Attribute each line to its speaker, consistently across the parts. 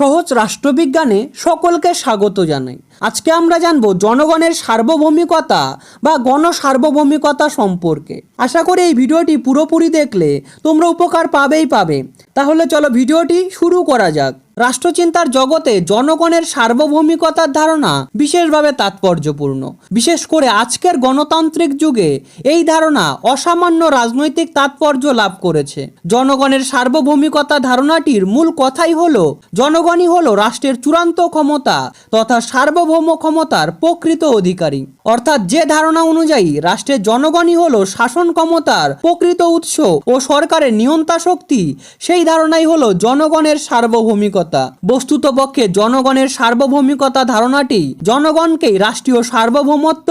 Speaker 1: সহজ রাষ্ট্রবিজ্ঞানে সকলকে স্বাগত জানাই। আজকে আমরা জানব জনগণের সার্বভৌমিকতা বা গণসার্বভৌমিকতা সম্পর্কে। আশা করি এই ভিডিওটি পুরোপুরি দেখলে তোমরা উপকার পাবেই পাবে। তাহলে চলো ভিডিওটি শুরু করা যাক। রাষ্ট্রচিন্তার জগতে জনগণের সার্বভৌমিকতার ধারণা বিশেষভাবে তাৎপর্যপূর্ণ। বিশেষ করে আজকের গণতান্ত্রিক যুগে এই ধারণা অসামান্য রাজনৈতিক তাৎপর্য লাভ করেছে। জনগণের সার্বভৌমিকতা ধারণাটির মূল কথাই হল, জনগণই হল রাষ্ট্রের চূড়ান্ত ক্ষমতা তথা সার্বভৌম ক্ষমতার প্রকৃত অধিকারী। অর্থাৎ যে ধারণা অনুযায়ী রাষ্ট্রের জনগণই হল শাসন ক্ষমতার প্রকৃত উৎস ও সরকারের নিয়ন্তা শক্তি, সেই ধারণাই হল জনগণের সার্বভৌমিকতা। বস্তুত পক্ষে জনগণের সার্বভৌমিকতা ধারণাটি জনগণকেই রাষ্ট্রীয় সার্বভৌমত্ব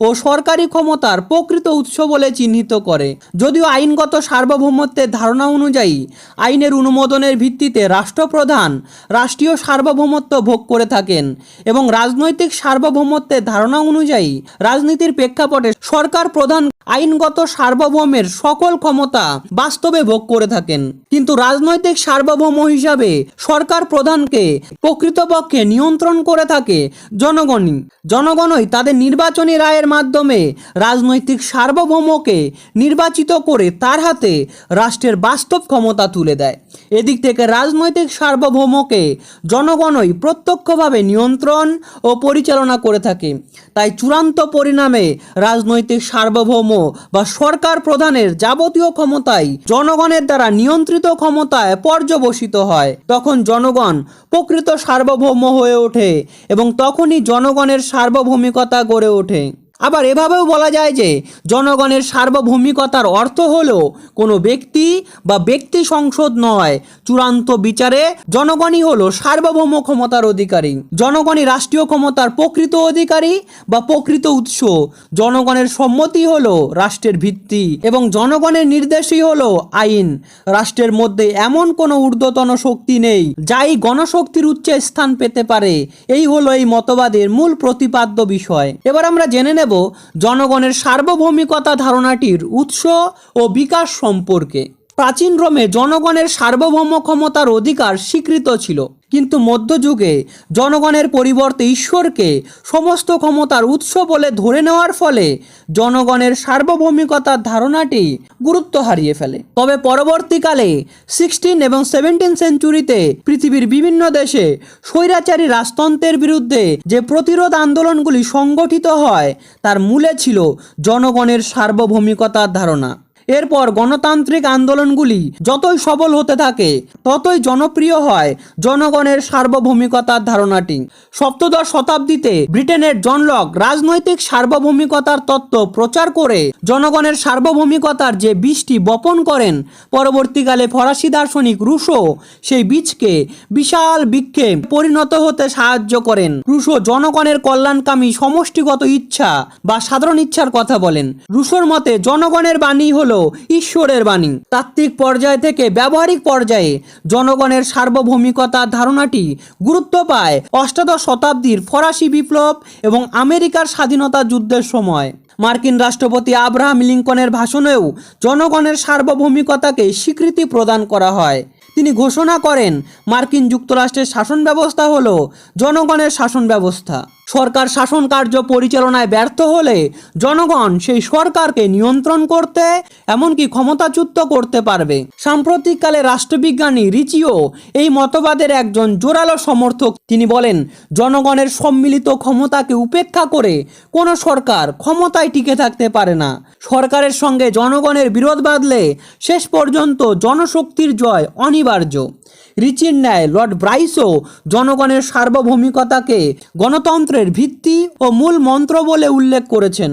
Speaker 1: ও সরকারি ক্ষমতার প্রকৃত উৎস বলে চিহ্নিত করে। যদিও আইনগত সার্বভৌমত্বের ধারণা অনুযায়ী আইনের অনুমোদনের ভিত্তিতে রাষ্ট্রপ্রধান রাষ্ট্রীয় সার্বভৌমত্ব ভোগ করে থাকেন এবং রাজনৈতিক সার্বভৌমত্বের ধারণা অনুযায়ী রাজনীতির প্রেক্ষাপটে সরকার প্রধান আইনগত সার্বভৌমের সকল ক্ষমতা বাস্তবে ভোগ করে থাকেন। কিন্তু রাজনৈতিক সার্বভৌম হিসাবে সরকার প্রধানকে প্রকৃতপক্ষে নিয়ন্ত্রণ করে থাকে জনগণই। জনগণই তাদের নির্বাচনী রায়ের মাধ্যমে রাজনৈতিক সার্বভৌমকে নির্বাচিত করে তার হাতে রাষ্ট্রের বাস্তব ক্ষমতা তুলে দেয়। এদিক থেকে রাজনৈতিক সার্বভৌমকে জনগণই প্রত্যক্ষভাবে নিয়ন্ত্রণ ও পরিচালনা করে থাকে। তাই চূড়ান্ত পরিণামে রাজনৈতিক সার্বভৌম বা সরকার প্রধানের যাবতীয় ক্ষমতাই জনগণের দ্বারা নিয়ন্ত্রিত ক্ষমতায় পর্যবসিত হয়। তখন জনগণ প্রকৃত সার্বভৌম হয়ে ওঠে এবং তখনই জনগণের সার্বভৌমিকতা গড়ে ওঠে। আবার এভাবেও বলা যায় যে জনগণের সার্বভৌমিকতার অর্থ হলো কোনো ব্যক্তি বা ব্যক্তি সংসদ নয়, চূড়ান্ত বিচারে জনগণই হলো সার্বভৌম ক্ষমতার অধিকারী। জনগণই রাষ্ট্রীয় ক্ষমতার প্রকৃত অধিকারী বা প্রকৃত উৎস। জনগণের সম্মতি হলো রাষ্ট্রের ভিত্তি এবং জনগণের নির্দেশই হলো আইন। রাষ্ট্রের মধ্যে এমন কোনো ঊর্ধ্বতন শক্তি নেই, যাই গণশক্তির উচ্চে স্থান পেতে পারে। এই হলো এই মতবাদের মূল প্রতিপাদ্য বিষয়। এবার আমরা জেনে নেব জনগণের সার্বভৌমিকতা ধারণাটির উৎস ও বিকাশ সম্পর্কে। প্রাচীন রোমে জনগণের সার্বভৌম ক্ষমতার অধিকার স্বীকৃত ছিল। কিন্তু মধ্যযুগে জনগণের পরিবর্তে ঈশ্বরকে সমস্ত ক্ষমতার উৎস বলে ধরে নেওয়ার ফলে জনগণের সার্বভৌমিকতার ধারণাটি গুরুত্ব হারিয়ে ফেলে। তবে পরবর্তীকালে সিক্সটিন এবং সেভেন্টিন সেঞ্চুরিতে পৃথিবীর বিভিন্ন দেশে স্বৈরাচারী রাজতন্ত্রের বিরুদ্ধে যে প্রতিরোধ আন্দোলনগুলি সংগঠিত হয়, তার মূলে ছিল জনগণের সার্বভৌমিকতার ধারণা। এরপর গণতান্ত্রিক আন্দোলনগুলি যতই সবল হতে থাকে, ততই জনপ্রিয় হয় জনগণের সার্বভৌমিকতার ধারণাটি। সপ্তদশ শতাব্দীতে ব্রিটেনের জনলক রাজনৈতিক সার্বভৌমিকতার তত্ত্ব প্রচার করে জনগণের সার্বভৌমিকতার যে বীজটি বপন করেন, পরবর্তীকালে ফরাসি দার্শনিক রুশো সেই বীজকে বিশাল বৃক্ষে পরিণত হতে সাহায্য করেন। রুশো জনগণের কল্যাণকামী সমষ্টিগত ইচ্ছা বা সাধারণ ইচ্ছার কথা বলেন। রুশোর মতে, জনগণের বাণী হলো ঈশ্বরের বাণী। তাত্ত্বিক পর্যায় থেকে ব্যবহারিক পর্যায়ে জনগণের সার্বভৌমিকতার ধারণাটি গুরুত্ব পায় অষ্টাদশ শতাব্দীর ফরাসি বিপ্লব এবং আমেরিকার স্বাধীনতা যুদ্ধের সময়। মার্কিন রাষ্ট্রপতি আব্রাহাম লিঙ্কনের ভাষণেও জনগণের সার্বভৌমিকতাকে স্বীকৃতি প্রদান করা হয়। তিনি ঘোষণা করেন, মার্কিন যুক্তরাষ্ট্রের শাসন ব্যবস্থা হলো জনগণের শাসন ব্যবস্থা। সরকার শাসন কার্য পরিচালনায় ব্যর্থ হলে জনগণ সেই সরকারকে নিয়ন্ত্রণ করতে, এমনকি ক্ষমতাচ্যুত করতে পারবে। সাম্প্রতিককালে রাষ্ট্রবিজ্ঞানী রিচিও এই মতবাদের একজন জোরালো সমর্থক। তিনি বলেন, জনগণের সম্মিলিত ক্ষমতাকে উপেক্ষা করে কোনো সরকার ক্ষমতায় টিকে থাকতে পারে না। সরকারের সঙ্গে জনগণের বিরোধ বাঁধলে শেষ পর্যন্ত জনশক্তির জয় অনিবার্য। রিচির ন্যায় লর্ড ব্রাইসও জনগণের সার্বভৌমিকতাকে গণতন্ত্রের ভিত্তি ও মূল মন্ত্র বলে উল্লেখ করেছেন।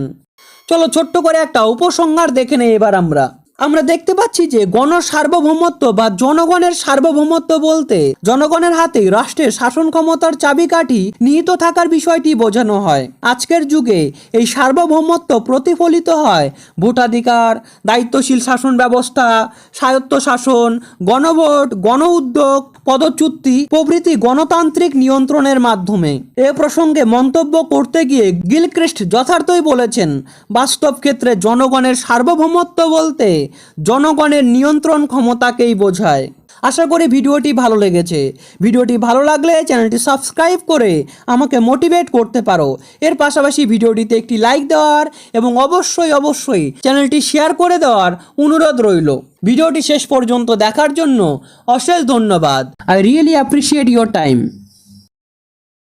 Speaker 1: চলো ছোট্ট করে একটা উপসংহার দেখে নেই এবার আমরা। আমরা দেখতে পাচ্ছি যে গণ সার্বভৌমত্ব বা জনগণের সার্বভৌমত্ব বলতে জনগণের হাতে রাষ্ট্রের শাসন ক্ষমতার চাবিকাঠি নিহিত থাকার বিষয়টি বোঝানো হয়। আজকের যুগে এই সার্বভৌমত্ব প্রতিফলিত হয় ভোটাধিকার, দায়িত্বশীল শাসন ব্যবস্থা, স্বায়ত্ত শাসন, গণভোট গণ উদ্যোগ পদচ্যুতি, প্রভৃতি গণতান্ত্রিক নিয়ন্ত্রণের মাধ্যমে। এ প্রসঙ্গে মন্তব্য করতে গিয়ে গিলক্রিস্ট যথার্থই বলেছেন, বাস্তব ক্ষেত্রে জনগণের সার্বভৌমত্ব বলতে জনগণের নিয়ন্ত্রণ ক্ষমতাকেই বোঝায়। আশা করি ভিডিওটি ভালো লেগেছে। ভিডিওটি ভালো লাগলে চ্যানেলটি সাবস্ক্রাইব করে আমাকে মোটিভেট করতে পারো। এর পাশাপাশি ভিডিওটিতে একটি লাইক দেওয়ার এবং অবশ্যই অবশ্যই চ্যানেলটি শেয়ার করে দেওয়ার অনুরোধ রইল। ভিডিওটি শেষ পর্যন্ত দেখার জন্য অশেষ ধন্যবাদ। I really appreciate your time.